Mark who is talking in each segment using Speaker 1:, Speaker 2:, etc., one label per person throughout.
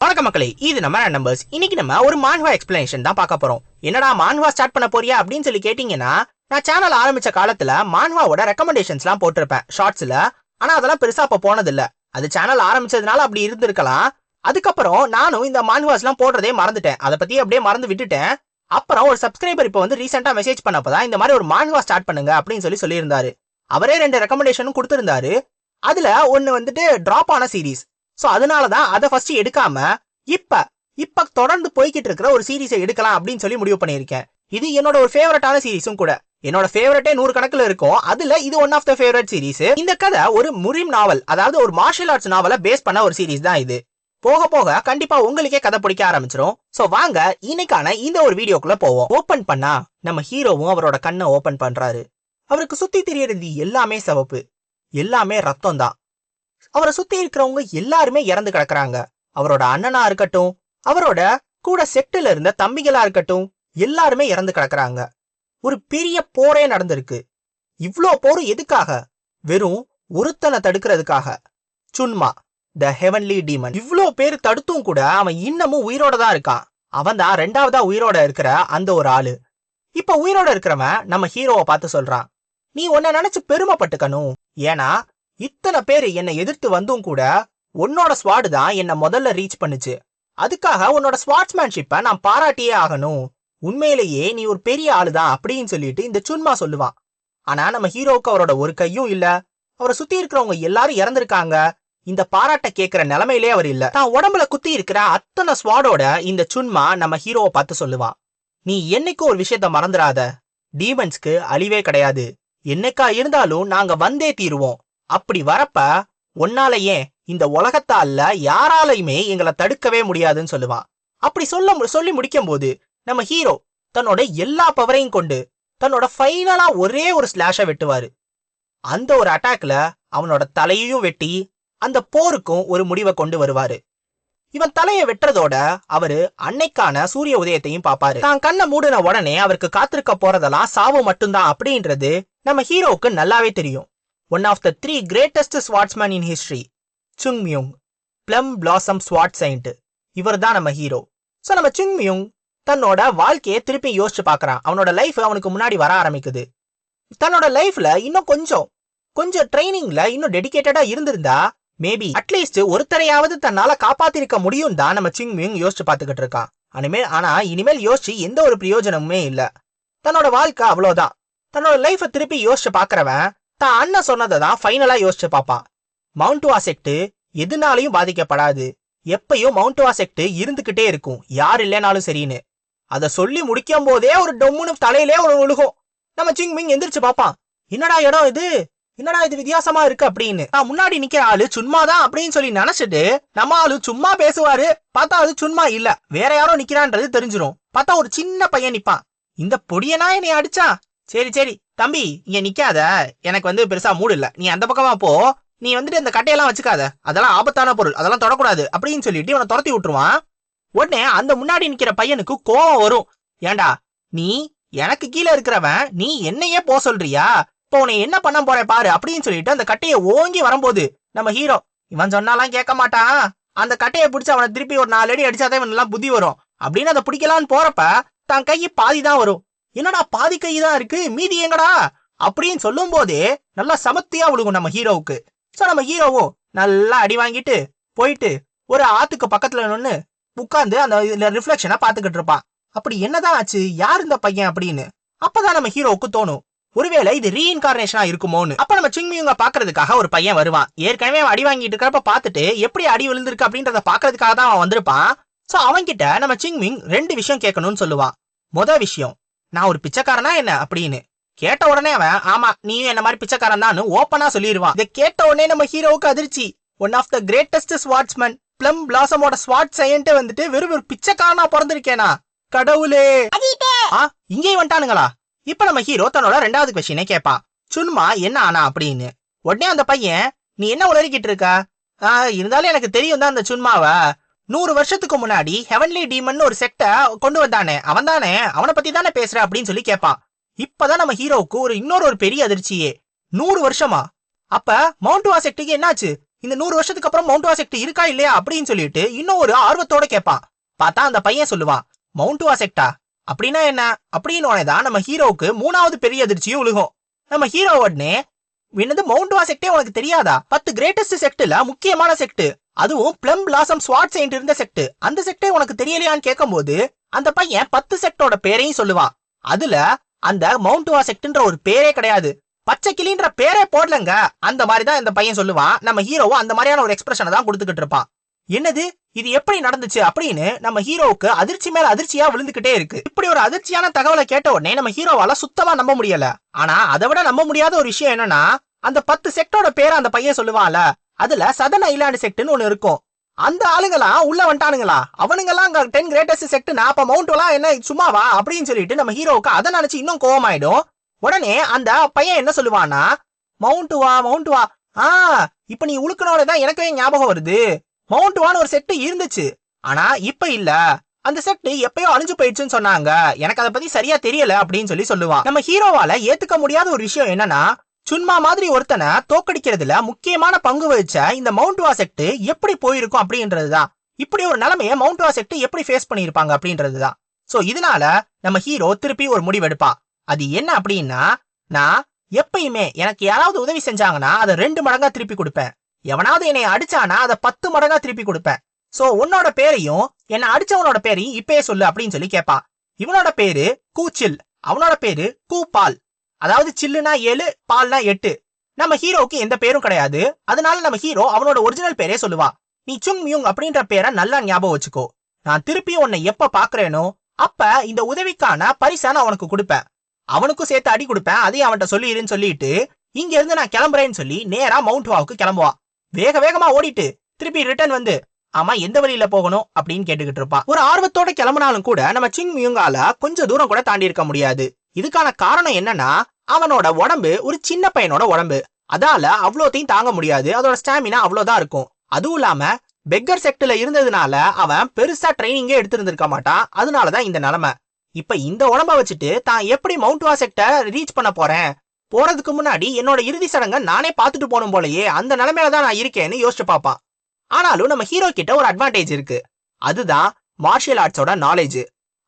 Speaker 1: வணக்கம் மக்களே இது நம்ம நம்பர்ஸ் இன்னைக்கு நம்ம ஒரு மான்வா எக்ஸ்பிளனேஷன் தான் பார்க்க போறோம். என்னடா மான்வா ஸ்டார்ட் பண்ண போறியா அப்படின்னு சொல்லி கேட்டீங்கன்னா நான் சேனல் ஆரம்பிச்ச காலத்துல மான்வாவோட ரெக்கமெண்டேஷன்ஸ்லாம் போட்டிருப்பேன் ஷார்ட்ஸ்ல ஆனா அதெல்லாம் பெருசா அப்ப போனதில்ல. அது சேனல் ஆரம்பிச்சதுனால அப்படி இருந்திருக்கலாம். அதுக்கப்புறம் நானும் இந்த மான்வாஸ்லாம் போடுறதே மறந்துட்டேன். அதை பத்தி அப்படியே மறந்து விட்டுட்டேன். அப்புறம் ஒரு சப்ஸ்கிரைபர் இப்போ வந்து ரீசெண்டா மெசேஜ் பண்ணப்பதான் இந்த மாதிரி ஒரு மான்வா ஸ்டார்ட் பண்ணுங்க அப்படின்னு சொல்லி சொல்லியிருந்தாரு. அவரே ரெண்டு ரெக்கமெண்டேஷனும் கொடுத்திருந்தாரு. அதுல ஒன்னு வந்துட்டு டிராப் ஆன சீரிஸ் சோ அதனாலதான் அதை ஃபர்ஸ்ட் எடுக்காம இப்ப இப்ப தொடர்ந்து போய்கிட்டு இருக்கிற ஒரு சீரிஸை எடுக்கலாம் அப்படின்னு சொல்லி முடிவு பண்ணியிருக்கேன். இது என்னோட ஒரு ஃபேவரட்டான சீரிஸும் கூட. என்னோட ஃபேவரட்டே நூறு கணக்குல இருக்கும். அதுல இது one of the favourite series இந்த கதை ஒரு முரிம் நாவல் அதாவது ஒரு மார்ஷியல் ஆர்ட்ஸ் நாவலை பேஸ் பண்ண ஒரு சீரிஸ் தான் இது. போக போக கண்டிப்பா உங்களுக்கே கதை பிடிக்க ஆரம்பிச்சிரும். சோ வாங்க இன்னைக்கான இந்த ஒரு வீடியோக்குள்ள போவோம். ஓபன் பண்ணா நம்ம ஹீரோவும் அவரோட கண்ணை ஓபன் பண்றாரு. அவருக்கு சுத்தி தெரியறது எல்லாமே சிவப்பு. எல்லாமே ரத்தம் தான் அவரை சுத்தி இருக்கிறவங்க எல்லாருமே இறந்து கிடக்குறாங்க. அவரோட அண்ணனா இருக்கட்டும் அவரோட கூட செட்டில் இருந்த தம்பிகளா இருக்கட்டும் எல்லாருமே இறந்து கிடக்குறாங்க. ஒரு பெரிய போரே நடந்திருக்கு. இவ்ளோ போர் எதுக்காக? வெறும் ஒருத்தனை தடுக்கிறதுக்காக. சுன்மா த ஹெவன்லி டீமன் இவ்ளோ பேர் தடுத்தும் கூட அவன் இன்னமும் உயிரோட தான் இருக்கான். அவன் தான் ரெண்டாவதா உயிரோட இருக்கிற அந்த ஒரு ஆளு. இப்ப உயிரோட இருக்கிறவன் நம்ம ஹீரோவை பார்த்து சொல்றான். நீ உன்னை நினைச்சு பெருமைப்பட்டுக்கணும். ஏன்னா இத்தனை பேர் என்னை எதிர்த்து வந்தும் கூட உன்னோட ஸ்வாடு தான் என்னை முதல்ல ரீச் பண்ணுச்சு. அதுக்காக உன்னோட ஸ்வாட்ஸ்மேன்ஷிப்பை நான் பாராட்டியே ஆகணும். உண்மையிலேயே நீ ஒரு பெரிய ஆளு தான் அப்படின்னு சொல்லிட்டு இந்த சுன்மா சொல்லுவான். ஆனா நம்ம ஹீரோவுக்கு அவரோட ஒரு கையும் இல்ல. அவரை சுத்தி இருக்கிறவங்க எல்லாரும் இறந்திருக்காங்க. இந்த பாராட்ட கேக்குற நிலைமையிலே அவர் இல்ல. தான் உடம்புல குத்தி இருக்கிற அத்தனை ஸ்வாடோட இந்த சுன்மா நம்ம ஹீரோவை பார்த்து சொல்லுவான். நீ என்னைக்கும் ஒரு விஷயத்த மறந்துடாத. டீமன்ஸ்க்கு அழிவே கிடையாது. என்னைக்கா இருந்தாலும் நாங்க வந்தே தீருவோம். அப்படி வரப்ப உன்னால ஏன் இந்த உலகத்தால யாராலையுமே எங்களை தடுக்கவே முடியாதுன்னு சொல்லுவான் அப்படி சொல்ல மு- சொல்லி முடிக்கும் போது நம்ம ஹீரோ தன்னோட எல்லா பவரையும் கொண்டு தன்னோட ஃபைனலா ஒரே ஒரு ஸ்லாஷ வெட்டுவாரு. அந்த ஒரு அட்டாக்ல அவனோட தலையையும் வெட்டி அந்த போருக்கும் ஒரு முடிவை கொண்டு வருவாரு. இவன் தலையை வெட்டுறதோட அவரு அன்னைக்கான சூரிய உதயத்தையும் பார்ப்பாரு. தான் கண்ணை மூடின உடனே அவருக்கு காத்திருக்க போறதெல்லாம் சாவு மட்டும்தான் அப்படின்றது நம்ம ஹீரோவுக்கு நல்லாவே தெரியும். One of the three greatest swordsmen in history Chung Myung plum blossom sword saint இவர் தான் நம்ம ஹீரோ ஸோ நம்ம சுங் மியூங் தன்னோட வாழ்க்கையை திருப்பி யோசிச்சு பார்க்குறான். அவனோட லைஃப் அவனுக்கு முன்னாடி வர ஆரம்பிக்குது. தன்னோட லைஃப்ல இன்னும் கொஞ்சம் கொஞ்சம் ட்ரைனிங்ல இன்னும் டெடிகேட்டடா இருந்திருந்தா மேபி அட்லீஸ்ட் ஒருத்தரையாவது தன்னால காப்பாத்திருக்க முடியும் தான் நம்ம சிங் மியூங் யோசிச்சு பார்த்துக்கிட்டு இருக்கான். அனிமே ஆனா இனிமேல் யோசிச்சு எந்த ஒரு பிரயோஜனமுமே இல்ல. தன்னோட வாழ்க்கை அவ்வளோதான் தன்னோட லைஃப திருப்பி யோசிச்சு பார்க்கறவன் தான் அண்ணன் சொன்னதை தான் ஃபைனலாக யோசிச்சு பார்ப்பான் மவுண்ட் செக்ட் எதுனாலையும் பாதிக்கப்படாது. எப்பயும் மவுண்ட் செக்ட் இருந்துக்கிட்டே இருக்கும். யார் இல்லைனாலும் சரின்னு. அதை சொல்லி முடிக்கும் போதே ஒரு டொம்முன்னு தலையிலே ஒரு ஒழுகும். நம்ம சிங் மிங் எந்திரிச்சு பார்ப்பான் என்னடா இடம் இது? என்னடா இது வித்தியாசமா இருக்கு? அப்படின்னு. நான் முன்னாடி நிக்கிற ஆளு சும்மா தான் அப்படின்னு சொல்லி நினைச்சிட்டு நம்ம ஆளு சும்மா பேசுவாரு. பார்த்தா அது சும்மா இல்ல. வேற யாரோ நிக்கிறான்றது தெரிஞ்சிடும் பார்த்தா ஒரு சின்ன பையன் நிப்பான். இந்த பொடியனா என்னை அடிச்சா சரி சரி. தம்பி இங்க நிக்காத. எனக்கு வந்து பெருசா மூடு இல்ல. நீ அந்த பக்கமா போ. நீ வந்துட்டு அந்த கட்டையெல்லாம் வச்சுக்காத. அதெல்லாம் ஆபத்தான பொருள். அதெல்லாம் தொடக்கூடாது. அப்படின்னு சொல்லிட்டு இவனை துரத்தி விட்டுருவான். உடனே அந்த முன்னாடி நிக்கிற பையனுக்கு கோவம் வரும். ஏண்டா நீ எனக்கு கீழே இருக்கிறவன். நீ என்னையே போ சொல்றியா? இப்போ உன்னை என்ன பண்ண போற பாரு அப்படின்னு சொல்லிட்டு அந்த கட்டையை ஓங்கி வரும்போது நம்ம ஹீரோ இவன் சொன்னாலாம் கேட்க மாட்டான். அந்த கட்டையை பிடிச்சி அவனை திருப்பி ஒரு நாலு அடி அடிச்சாதான் இவன் நல்லா புத்தி வரும். அப்படின்னு அதை பிடிக்கலான்னு போறப்ப தன் கை பாதி தான் வரும். என்னடா பாதி கை தான் இருக்கு மீதி எங்கடா? அப்படின்னு சொல்லும் போதே நல்லா சமத்தியா விழுகும் நம்ம ஹீரோவுக்கு. சோ நம்ம ஹீரோவும் நல்லா அடி வாங்கிட்டு போயிட்டு ஒரு ஆத்துக்கு பக்கத்துல நின்று உட்காந்து அந்த ரிஃப்ளெக்ஷனை பார்த்துக்கிட்டு இருப்பான் அப்படி என்னதான் ஆச்சு? யார் இந்த பையன் அப்படின்னு அப்பதான் நம்ம ஹீரோவுக்கு தோணும். ஒருவேளை இது ரீஇன்கார்னேஷனா இருக்குமோன்னு. அப்ப நம்ம சிங்மியுங்க பாக்குறதுக்காக ஒரு பையன் வருவான். ஏற்கனவே அவன் அடி வாங்கிட்டு இருக்கிறப்ப பார்த்துட்டு எப்படி அடி விழுந்திருக்கு அப்படின்றத பாக்குறதுக்காக தான் அவன் வந்திருப்பான். சோ அவன்கிட்ட நம்ம சிங்மிங் ரெண்டு விஷயம் கேட்கணும்னு சொல்லுவான் முத விஷயம் நான் ஒரு பிச்சைக்காரனா என்ன அப்படின்னு? கேட்ட உடனே அவன் ஆமா நீயும் என்ன மாதிரி பிச்சைக்காரன் தான் ஓப்பனா சொல்லிடுவான் இதை கேட்ட உடனே நம்ம ஹீரோவுக்கு அதிர்ச்சி. One of the greatest swordsmen plum பிளாசமோட sword saint வந்துட்டு வெறும் ஒரு பிச்சைக்காரனா பிறந்திருக்கேனா? கடவுளே! ஆ இங்கேயும் வந்துட்டானுங்களா? இப்ப நம்ம ஹீரோ தன்னோட ரெண்டாவது கொஸ்டினே கேட்பான் சுன்மா என்ன ஆனா அப்படின்னு. உடனே அந்த பையன் நீ என்ன உளறிக்கிட்டு இருக்க? ஆ இருந்தாலும் எனக்கு தெரியும் தான் அந்த சுன்மாவ நூறு வருஷத்துக்கு முன்னாடி ஹெவன்லி டீமன் ஒரு செக்டை கொண்டு வந்தானே. அவன் தானே அவனை பத்தி தானே பேசுற அப்படின்னு சொல்லி கேட்பான் இப்பதான் நம்ம ஹீரோவுக்கு ஒரு இன்னொரு ஒரு பெரிய அதிர்ச்சியே. நூறு வருஷமா? அப்ப மவுண்ட் வா செக்டுக்கு என்னாச்சு? இந்த நூறு வருஷத்துக்கு அப்புறம் மவுண்ட் வாசெக்ட் இருக்கா இல்லையா அப்படின்னு சொல்லிட்டு இன்னும் ஒரு ஆர்வத்தோட கேட்பான் பார்த்தா அந்த பையன் சொல்லுவான் மவுண்ட் வாசெக்டா அப்படின்னா என்ன? அப்படின்னு தான் நம்ம ஹீரோவுக்கு மூணாவது பெரிய அதிர்ச்சியும் விழுகும் நம்ம ஹீரோ உடனே என்னது மவுண்ட் வாசெக்டே உனக்கு தெரியாதா? பத்து கிரேட்டஸ்ட் செக்ட்ல முக்கியமான செக்ட் அதுவும் பிளம் பிளாசம் ஸ்வாட் செயின்ட் இருந்த செக்ட் அந்த செக்டே உனக்கு தெரியலையான்னு கேட்கும்போது அந்த பையன் பத்து செக்டோட பேரையும் சொல்லுவான் அதுல அந்த மவுண்ட் செட்டுன்ற செக்ட்ன்ற ஒரு பேரே கிடையாது. பச்சை கிளின்ற பேரே போடலங்க. அந்த மாதிரி தான் இந்த பையன் சொல்லுவான் நம்ம ஹீரோவும் அந்த மாதிரியான ஒரு எக்ஸ்பிரஷனை தான் கொடுத்துக்கிட்டு இருப்பான் என்னது? இது எப்படி நடந்துச்சு அப்படின்னு நம்ம ஹீரோவுக்கு அதிர்ச்சி மேல அதிர்ச்சியா விழுந்துகிட்டே இருக்கு. இப்படி ஒரு அதிர்ச்சியான தகவலை கேட்ட உடனே நம்ம ஹீரோவால சுத்தமா நம்ப முடியல. ஆனா அதை விட நம்ப முடியாத ஒரு விஷயம் என்னன்னா அந்த பத்து செக்டோட பேரை அந்த பையன் சொல்லுவான்ல. அதுல சதன் ஐலாண்டு செக்ட்னு ஒண்ணு இருக்கும். அந்த ஆளுங்களாம் உள்ள வந்துட்டானுங்களா? அவனுங்கெல்லாம் அங்க டென் கிரேட்டஸ்ட் செக்ட் நான் அப்ப மவுண்ட் என்ன சும்மாவா? அப்படின்னு சொல்லிட்டு நம்ம ஹீரோவுக்கு அதை நினைச்சு இன்னும் கோவமாயிடும். உடனே அந்த பையன் என்ன சொல்லுவானா மவுண்ட் வா மவுண்ட் வா. ஆ இப்ப நீ உழுக்கனோட தான் எனக்கே ஞாபகம் வருது. மவுண்ட் வான்னு ஒரு செட்டு இருந்துச்சு. ஆனா இப்ப இல்ல. அந்த செட் எப்பயோ அழிஞ்சு போயிடுச்சுன்னு சொன்னாங்க. எனக்கு அதை பத்தி சரியா தெரியல அப்படின்னு சொல்லி சொல்லுவான். நம்ம ஹீரோவால ஏத்துக்க முடியாத ஒரு விஷயம் என்னன்னா சும்மா மாதிரி ஒருத்தனை தோக்கடிக்கிறதுல முக்கியமான பங்கு வகிச்ச இந்த மவுண்ட் வாசெக்ட் எப்படி போயிருக்கும் அப்படின்றதுதான். இப்படி ஒரு நிலைமைய மவுண்ட் வாசெக்ட் எப்படி ஃபேஸ் பண்ணியிருப்பாங்க அப்படின்றதுதான். சோ இதனால நம்ம ஹீரோ திருப்பி ஒரு முடிவெடுப்பா அது என்ன அப்படின்னா நான் எப்பயுமே எனக்கு யாராவது உதவி செஞ்சாங்கன்னா அதை ரெண்டு மடங்கா திருப்பி கொடுப்பேன். எவனாவது என்னை அடிச்சானா அதை பத்து மடங்கா திருப்பி கொடுப்பேன். சோ உன்னோட பேரையும் என்ன அடிச்சவனோட பேரையும் இப்பயே சொல்லு அப்படின்னு சொல்லி கேட்பா இவனோட பேரு கூச்சில். அவனோட பேரு கூபால் அதாவது சில்லுனா ஏழு பால்னா எட்டு. நம்ம ஹீரோவுக்கு எந்த பேரும் கிடையாது. அதனால நம்ம ஹீரோ அவனோட ஒரிஜினல் பேரே சொல்லுவா. நீ சுங் மியூங் அப்படின்ற பேரை நல்லா ஞாபகம் வச்சுக்கோ. நான் திருப்பி உன்னை எப்ப பாக்குறேனோ அப்ப இந்த உதவிக்கான பரிசா நான் உனக்கு கொடுப்பேன். அவனுக்கும் சேர்த்து அடி கொடுப்பேன். அதையும் அவன்கிட்ட சொல்லிடுன்னு சொல்லிட்டு இங்க இருந்து நான் கிளம்புறேன்னு சொல்லி நேரா மவுண்ட் வாவுக்கு கிளம்புவா. வேக வேகமா ஓடிட்டு திருப்பி ரிட்டர்ன் வந்து ஆமா எந்த வழியில போகணும்? அப்படின்னு கேட்டுக்கிட்டு இருப்பான் ஒரு ஆர்வத்தோட கிளம்புனாலும் கூட நம்ம சிங் மியூங்கால கொஞ்சம் தூரம் கூட தாண்டி இருக்க முடியாது. இதுக்கான காரணம் என்னன்னா அவனோட உடம்பு ஒரு சின்ன பையனோட உடம்பு. அதால அவ்வளோத்தையும் தாங்க முடியாது. அதோட ஸ்டாமினா அவ்வளோதான் இருக்கும். அதுவும் இல்லாம பெக்கர் செக்டில் இருந்ததுனால அவன் பெருசா ட்ரைனிங்கே எடுத்திருந்திருக்க மாட்டான். அதனாலதான் இந்த நிலைமை. இப்ப இந்த உடம்ப வச்சுட்டு தான் எப்படி மவுண்ட் வாசெக்டை ரீச் பண்ண போறேன்? போறதுக்கு முன்னாடி என்னோட இறுதி சடங்கை நானே பார்த்துட்டு போகணும் போலயே. அந்த நிலைமையில தான் நான் இருக்கேன்னு யோசிச்சு பார்ப்பான். ஆனாலும் நம்ம ஹீரோ கிட்ட ஒரு அட்வான்டேஜ் இருக்கு. அதுதான் மார்ஷியல் ஆர்ட்ஸோட நாலேஜ்